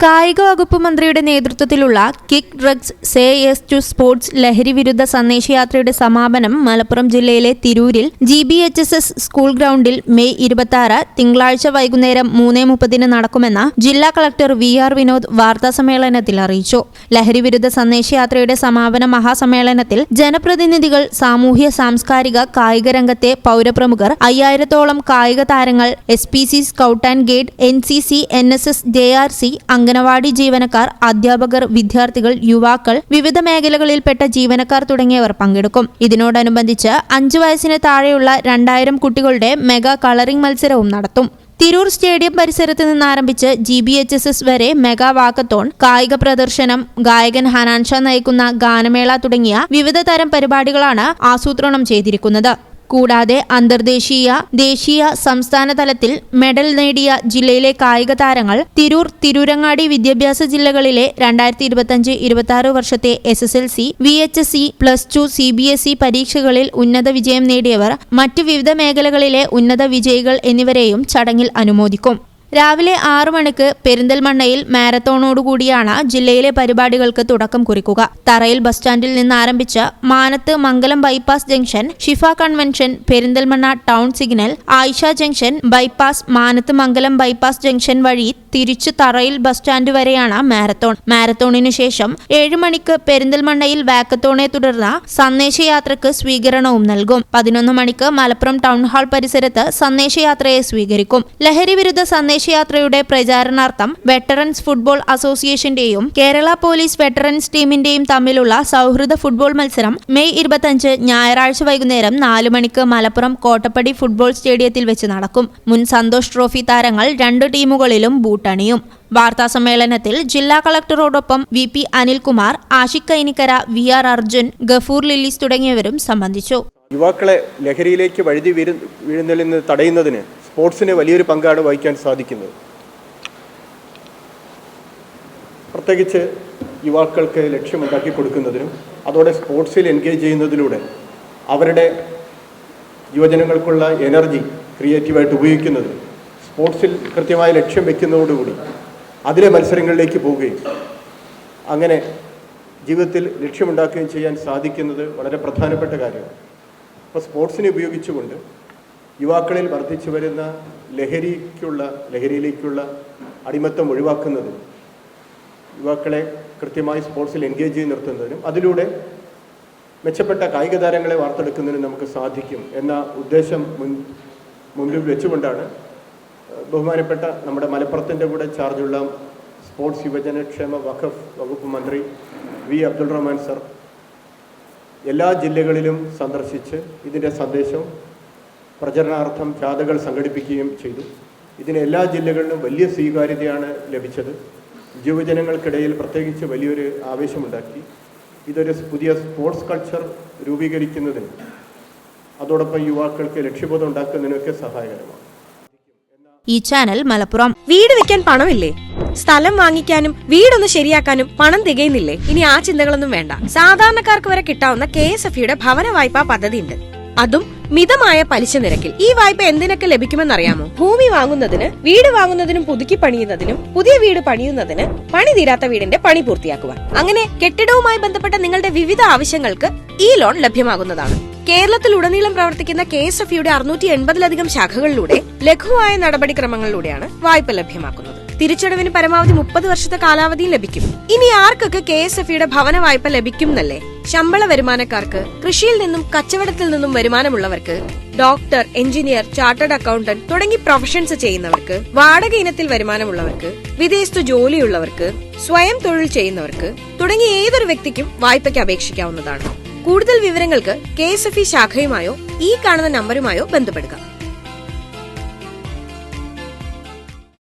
കായിക വകുപ്പ് മന്ത്രിയുടെ നേതൃത്വത്തിലുള്ള kick drugs say yes to sports ലഹരി വിരുദ്ധ സന്ദേശയാത്രയുടെ സമാപനം മലപ്പുറം ജില്ലയിലെ തിരൂരിൽ G B H S S school ഗ്രൗണ്ടിൽ മെയ് ഇരുപത്തി ആറ് തിങ്കളാഴ്ച വൈകുന്നേരം മൂന്ന് മുപ്പതിന് നടക്കുമെന്ന് ജില്ലാ കളക്ടർ വി ആർ വിനോദ് വാർത്താസമ്മേളനത്തിൽ അറിയിച്ചു. ലഹരി വിരുദ്ധ സന്ദേശയാത്രയുടെ സമാപന മഹാസമ്മേളനത്തിൽ ജനപ്രതിനിധികൾ സാമൂഹ്യ സാംസ്കാരിക കായിക രംഗത്തെ പൗരപ്രമുഖർ അയ്യായിരത്തോളം കായിക താരങ്ങൾ S P C scout and guide N C C N S S J R C anganwadi ജീവനക്കാർ അധ്യാപകർ വിദ്യാർത്ഥികൾ യുവാക്കൾ വിവിധ മേഖലകളിൽപ്പെട്ട ജീവനക്കാർ തുടങ്ങിയവർ പങ്കെടുക്കും. ഇതിനോടനുബന്ധിച്ച് അഞ്ചു വയസ്സിന് താഴെയുള്ള രണ്ടായിരം കുട്ടികളുടെ മെഗാ കളറിംഗ് മത്സരവും നടത്തും. തിരൂർ സ്റ്റേഡിയം പരിസരത്ത് നിന്ന് ആരംഭിച്ച് G B H S S വരെ മെഗാ വാക്കത്തോൺ കായിക പ്രദർശനം ഗായകൻ ഹനാൻഷ നയിക്കുന്ന ഗാനമേള തുടങ്ങിയ വിവിധ തരം പരിപാടികളാണ് ആസൂത്രണം ചെയ്തിരിക്കുന്നത്. കൂടാതെ അന്തർദേശീയ ദേശീയ സംസ്ഥാന തലത്തിൽ മെഡൽ നേടിയ ജില്ലയിലെ കായിക താരങ്ങൾ തിരൂർ തിരൂരങ്ങാടി വിദ്യാഭ്യാസ ജില്ലകളിലെ രണ്ടായിരത്തി ഇരുപത്തിയഞ്ച് ഇരുപത്തി ആറ് വർഷത്തെ S S L C V H S C plus two C B S E പരീക്ഷകളിൽ ഉന്നത വിജയം നേടിയവർ മറ്റു വിവിധ മേഖലകളിലെ ഉന്നത വിജയികൾ എന്നിവരെയും ചടങ്ങിൽ അനുമോദിക്കും. രാവിലെ ആറു മണിക്ക് പെരിന്തൽമണ്ണയിൽ മാരത്തോണോടുകൂടിയാണ് ജില്ലയിലെ പരിപാടികൾക്ക് തുടക്കം കുറിക്കുക. തറയിൽ ബസ് സ്റ്റാൻഡിൽ നിന്ന് ആരംഭിച്ച് Manathumangalam bypass junction Shifa convention Perinthalmanna town signal Ayisha junction bypass Manathumangalam bypass junction വഴി തിരിച്ചു തറയിൽ ബസ് സ്റ്റാൻഡ് വരെയാണ് മാരത്തോൺ. മാരത്തോണിനു ശേഷം ഏഴു മണിക്ക് പെരിന്തൽമണ്ണയിൽ വാക്കത്തോണെ തുടർന്ന് സന്ദേശയാത്രക്ക് സ്വീകരണവും നൽകും. പതിനൊന്ന് മണിക്ക് മലപ്പുറം ടൗൺ ഹാൾ പരിസരത്ത് സന്ദേശയാത്രയെ സ്വീകരിക്കും. ലഹരി വിരുദ്ധ സന്ദേശയാത്രയുടെ പ്രചാരണാർത്ഥം വെറ്ററൻസ് ഫുട്ബോൾ അസോസിയേഷന്റെയും കേരള പോലീസ് വെറ്ററൻസ് ടീമിന്റെയും തമ്മിലുള്ള സൗഹൃദ ഫുട്ബോൾ മത്സരം മെയ് ഇരുപത്തഞ്ച് ഞായറാഴ്ച വൈകുന്നേരം നാല് മണിക്ക് മലപ്പുറം കോട്ടപ്പടി ഫുട്ബോൾ സ്റ്റേഡിയത്തിൽ വെച്ച് നടക്കും. മുൻ സന്തോഷ് ട്രോഫി താരങ്ങൾ രണ്ട് ടീമുകളിലും ബൂട്ടണിയും. വാർത്താ സമ്മേളനത്തിൽ ജില്ലാ കളക്ടറോടൊപ്പം V P Anilkumar Ashiq Kainikkara V R Arjun Gafoor Lillys തുടങ്ങിയവരും സംബന്ധിച്ചു. യുവാക്കളെ ലഹരിയിലേക്ക് വഴുതി വീഴു വീഴുന്നതിൽ നിന്ന് തടയുന്നതിന് സ്പോർട്സിന് വലിയൊരു പങ്കാണ് വഹിക്കാൻ സാധിക്കുന്നത്. പ്രത്യേകിച്ച് യുവാക്കൾക്ക് ലക്ഷ്യമുണ്ടാക്കി കൊടുക്കുന്നതിനും അതോടെ സ്പോർട്സിൽ എൻഗേജ് ചെയ്യുന്നതിലൂടെ അവരുടെ യുവജനങ്ങൾക്കുള്ള എനർജി ക്രിയേറ്റീവായിട്ട് ഉപയോഗിക്കുന്നതിനും സ്പോർട്സിൽ കൃത്യമായ ലക്ഷ്യം വയ്ക്കുന്നതോടുകൂടി അതിലെ മത്സരങ്ങളിലേക്ക് പോവുകയും അങ്ങനെ ജീവിതത്തിൽ ലക്ഷ്യമുണ്ടാക്കുകയും ചെയ്യാൻ സാധിക്കുന്നത് വളരെ പ്രധാനപ്പെട്ട കാര്യമാണ്. അപ്പോൾ സ്പോർട്സിനെ ഉപയോഗിച്ചുകൊണ്ട് യുവാക്കളിൽ വർദ്ധിച്ചു വരുന്ന ലഹരിക്കുള്ള ലഹരിയിലേക്കുള്ള അടിമത്തം ഒഴിവാക്കുന്നതിനും യുവാക്കളെ കൃത്യമായി സ്പോർട്സിൽ എൻഗേജ് ചെയ്ത് നിർത്തുന്നതിനും അതിലൂടെ മെച്ചപ്പെട്ട കായിക താരങ്ങളെ വാർത്തെടുക്കുന്നതിനും നമുക്ക് സാധിക്കും എന്ന ഉദ്ദേശം മുൻ മുമ്പിൽ വെച്ചുകൊണ്ടാണ് ബഹുമാനപ്പെട്ട നമ്മുടെ മലപ്പുറത്തിന്റെ കൂടെ ചാർജുള്ള സ്പോർട്സ് യുവജനക്ഷേമ വഖഫ് വകുപ്പ് മന്ത്രി വി. അബ്ദുൾ റഹ്മാൻ സർ എല്ലാ ജില്ലകളിലും സന്ദർശിച്ച് ഇതിന്റെ സന്ദേശം പ്രചരണാർത്ഥം ജാഥകൾ സംഘടിപ്പിക്കുകയും ചെയ്തു. ഇതിന് എല്ലാ ജില്ലകളിലും വലിയ സ്വീകാര്യതയാണ് ലഭിച്ചത്. യുവജനങ്ങൾക്കിടയിൽ പ്രത്യേകിച്ച് വലിയൊരു ആവേശമുണ്ടാക്കി. ഇതൊരു പുതിയ സ്പോർട്സ് കൾച്ചർ രൂപീകരിക്കുന്നതിനും അതോടൊപ്പം യുവാക്കൾക്ക് ലക്ഷ്യബോധം ഉണ്ടാക്കുന്നതിനൊക്കെ സഹായകരമാണ്. ഈ ചാനൽ മലപ്പുറം. വീട് വെക്കാൻ പണമില്ലേ? സ്ഥലം വാങ്ങിക്കാനും വീടൊന്ന് ശരിയാക്കാനും പണം തികയുന്നില്ലേ? ഇനി ആ ചിന്തകളൊന്നും വേണ്ട. സാധാരണക്കാർക്ക് വരെ കിട്ടാവുന്ന കെ എസ് എഫ് ഭവന വായ്പാ പദ്ധതിയുണ്ട്. അതും മിതമായ പലിശ നിരക്കിൽ. ഈ വായ്പ എന്തിനൊക്കെ ലഭിക്കുമെന്നറിയാമോ? ഭൂമി വാങ്ങുന്നതിന് വീട് വാങ്ങുന്നതിനും പുതുക്കി പണിയുന്നതിനും പുതിയ വീട് പണിയുന്നതിന് പണി തീരാത്ത വീടിന്റെ പണി പൂർത്തിയാക്കുവാൻ. അങ്ങനെ കെട്ടിടവുമായി ബന്ധപ്പെട്ട നിങ്ങളുടെ വിവിധ ആവശ്യങ്ങൾക്ക് ഈ ലോൺ ലഭ്യമാകുന്നതാണ്. കേരളത്തിൽ ഉടനീളം പ്രവർത്തിക്കുന്ന കെ എസ് എഫ് യുടെ അറുന്നൂറ്റി എൺപതിലധികം ശാഖകളിലൂടെ ലഘുവായ നടപടിക്രമങ്ങളിലൂടെയാണ് വായ്പ ലഭ്യമാക്കുന്നത്. തിരിച്ചടവിന് പരമാവധി മുപ്പത് വർഷത്തെ കാലാവധിയും ലഭിക്കും. ഇനി ആർക്കൊക്കെ കെ എസ് എഫ് യുടെ ഭവന വായ്പ ലഭിക്കും എന്നല്ലേ ശമ്പള വരുമാനക്കാർക്ക് കൃഷിയിൽ നിന്നും കച്ചവടത്തിൽ നിന്നും വരുമാനമുള്ളവർക്ക് ഡോക്ടർ എഞ്ചിനീയർ ചാർട്ടേഡ് അക്കൗണ്ടന്റ് തുടങ്ങി പ്രൊഫഷൻസ് ചെയ്യുന്നവർക്ക് വാടക ഇനത്തിൽ വരുമാനമുള്ളവർക്ക് വിദേശത്ത് ജോലിയുള്ളവർക്ക് സ്വയം തൊഴിൽ ചെയ്യുന്നവർക്ക് തുടങ്ങി ഏതൊരു വ്യക്തിക്കും വായ്പയ്ക്ക് അപേക്ഷിക്കാവുന്നതാണ്. കൂടുതൽ വിവരങ്ങൾക്ക് കെ എസ് എഫ് ഇ ശാഖയുമായോ ഈ കാണുന്ന നമ്പറുമായോ ബന്ധപ്പെടുക.